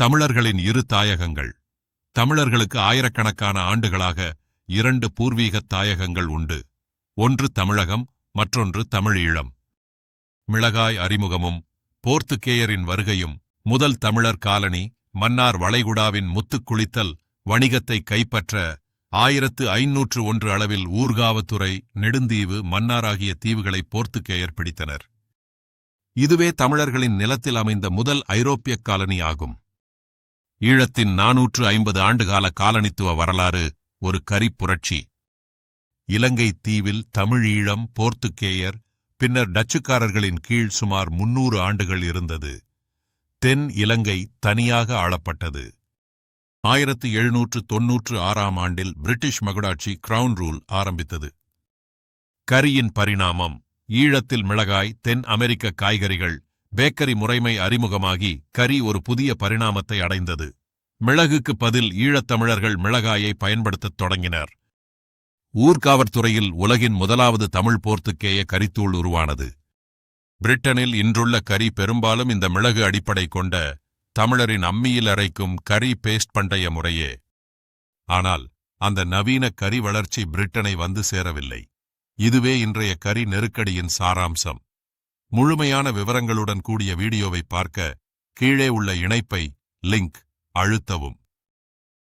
தமிழர்களின் இரு தாயகங்கள். தமிழர்களுக்கு ஆயிரக்கணக்கான ஆண்டுகளாக இரண்டு பூர்வீக தாயகங்கள் உண்டு. ஒன்று தமிழகம் மற்றொன்று தமிழீழம் மிளகாய் அறிமுகமும் போர்த்துகேயரின் வருகையும் முதல் தமிழர் காலனி மன்னார் வளைகுடாவின் முத்துக்குளித்தல் வணிகத்தை கைப்பற்ற ஆயிரத்து ஐநூற்று ஒன்று அளவில் ஊர்காவத்துறை நெடுந்தீவு மன்னார் ஆகிய தீவுகளை போர்த்துகேயர் பிடித்தனர். இதுவே தமிழர்களின் நிலத்தில் அமைந்த முதல் ஐரோப்பிய காலனி ஆகும். ஈழத்தின் நாநூற்று ஐம்பது ஆண்டுகால காலனித்துவ வரலாறு ஒரு கரிப்புரட்சி இலங்கை தீவில் தமிழீழம் போர்த்துகேயர் பின்னர் டச்சுக்காரர்களின் கீழ் சுமார் முன்னூறு ஆண்டுகள் இருந்தது. தென் இலங்கை தனியாக ஆளப்பட்டது. ஆயிரத்து எழுநூற்று தொன்னூற்று ஆறாம் ஆண்டில் பிரிட்டிஷ் மகுடாட்சி கிரவுன் ரூல் ஆரம்பித்தது. கரியின் பரிணாமம் ஈழத்தில் மிளகாய் தென் அமெரிக்க காய்கறிகள் பேக்கரி முறைமை அறிமுகமாகி கரி ஒரு புதிய பரிணாமத்தை அடைந்தது. மிளகுக்கு பதில் ஈழத்தமிழர்கள் மிளகாயை பயன்படுத்தத் தொடங்கினர். ஊர்காவற்துறையில் உலகின் முதலாவது தமிழ் போர்த்துக்கேய கரித்தூள் உருவானது. பிரிட்டனில் இன்றுள்ள கரி பெரும்பாலும் இந்த மிளகு அடிப்படை கொண்ட தமிழரின் அம்மியில் அரைக்கும் கரி பேஸ்ட் பண்டைய முறையே. ஆனால் அந்த நவீன கரி வளர்ச்சி பிரிட்டனை வந்து சேரவில்லை. இதுவே இன்றைய கரி நெருக்கடியின் சாராம்சம். முழுமையான விவரங்களுடன் கூடிய வீடியோவை பார்க்க கீழே உள்ள இணைப்பை லிங்க் அழுத்தவும்.